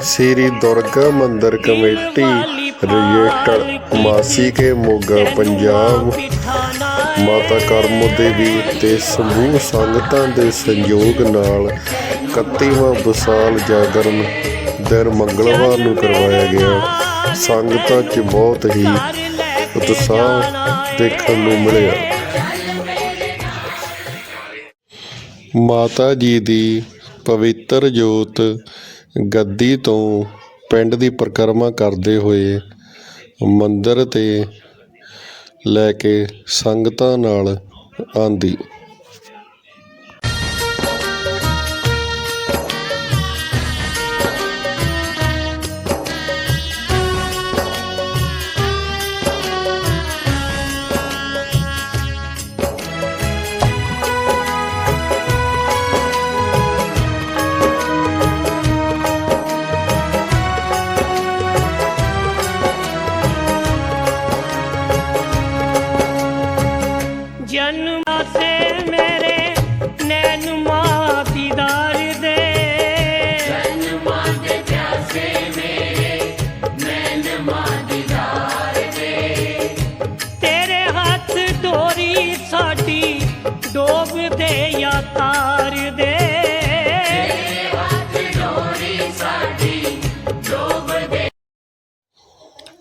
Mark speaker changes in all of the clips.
Speaker 1: ਸ੍ਰੀ ਦੁਰਗਾ ਮੰਦਿਰ committee, register ਮਾਸੀ ਕੇ ਮੋਗਾ, ਪੰਜਾਬ। ਮਾਤਾ ਕਰਮ ਦੇਵੀ ਤੇ ਸਮੂਹ ਸੰਗਤਾਂ ਦੇ ਸੰਯੋਗ ਨਾਲ 31ਵਾਂ ਵਿਸਾਲ ਜਾਗਰਨ ਦਿਨ ਮੰਗਲਵਾਰ ਨੂੰ ਕਰਵਾਇਆ ਗਿਆ। ਸੰਗਤਾਂ 'ਚ ਬਹੁਤ ਹੀ ਉਤਸ਼ਾਹ ਦੇਖਣ ਨੂੰ ਮਿਲਿਆ। ਮਾਤਾ ਜੀ ਦੀ ਪਵਿੱਤਰ ਜੋਤ ਗੱਦੀ ਤੋਂ ਪਿੰਡ ਦੀ ਪਰਿਕਰਮਾ ਕਰਦੇ ਹੋਏ ਮੰਦਰ ਤੇ ਲੈ ਕੇ ਸੰਗਤਾਂ ਨਾਲ
Speaker 2: ਆਉਂਦੀ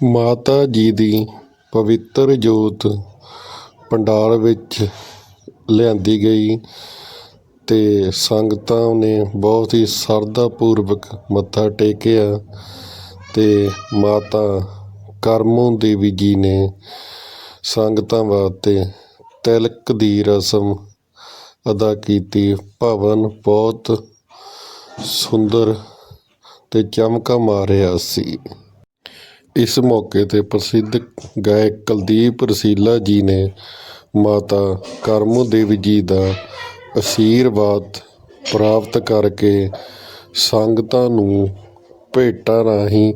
Speaker 1: ਮਾਤਾ ਜੀ ਦੀ ਪਵਿੱਤਰ ਜੋਤ ਪੰਡਾਲ ਵਿੱਚ ਲਿਆਂਦੀ ਗਈ ਅਤੇ ਸੰਗਤਾਂ ਨੇ ਬਹੁਤ ਹੀ ਸ਼ਰਧਾ ਪੂਰਵਕ ਮੱਥਾ ਟੇਕਿਆ ਅਤੇ ਮਾਤਾ ਕਰਮੋਂ ਦੇਵੀ ਜੀ ਨੇ ਸੰਗਤਾਂ ਵਾਸਤੇ ਤਿਲਕ ਦੀ ਰਸਮ ਅਦਾ ਕੀਤੀ। ਭਵਨ ਬਹੁਤ ਸੁੰਦਰ ਤੇ ਚਮਕਾ ਮਾਰਿਆ ਸੀ। ਇਸ ਮੌਕੇ ਤੇ ਪ੍ਰਸਿੱਧ ਗਾਇਕ ਕੁਲਦੀਪ ਰਸੀਲਾ ਜੀ ਨੇ ਮਾਤਾ ਕਰਮੋ ਦੇਵੀ ਜੀ ਦਾ ਅਸ਼ੀਰਵਾਦ ਪ੍ਰਾਪਤ ਕਰਕੇ ਸੰਗਤਾਂ ਨੂੰ ਭੇਟਾਂ ਰਾਹੀਂ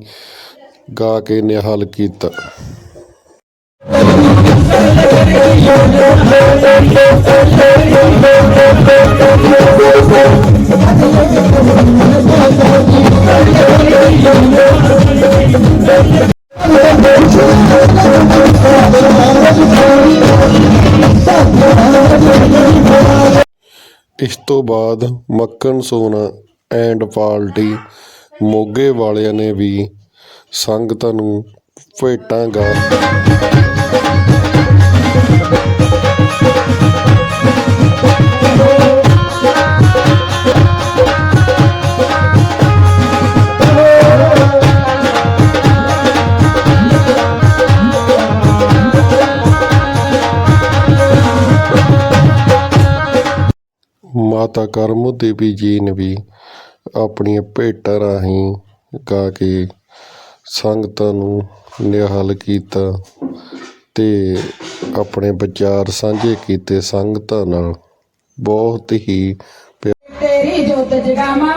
Speaker 1: ਗਾ ਕੇ ਨਿਹਾਲ ਕੀਤਾ। ਇਸ ਤੋਂ ਬਾਅਦ ਮੱਕਣ ਸੋਨਾ ਐਂਡ ਪਾਲਟੀ ਮੋਗੇ ਵਾਲਿਆਂ ਨੇ ਵੀ ਸੰਗਤਾਂ ਨੂੰ ਭੇਟਾਂ ਗਾ ਮਾਤਾ ਕਰਮੋ ਦੇਵੀ ਜੀ ਨੇ ਵੀ ਆਪਣੀਆਂ ਭੇਟਾਂ ਰਾਹੀਂ ਗਾ ਕੇ ਸੰਗਤਾਂ ਨੂੰ ਨਿਹਾਲ ਕੀਤਾ ਅਤੇ ਆਪਣੇ ਵਿਚਾਰ ਸਾਂਝੇ ਕੀਤੇ ਸੰਗਤਾਂ ਨਾਲ। ਬਹੁਤ ਹੀ ਪਿਆ-
Speaker 3: ਤੇਰੀ ਜੋਤ ਜਗਾਵਾਂ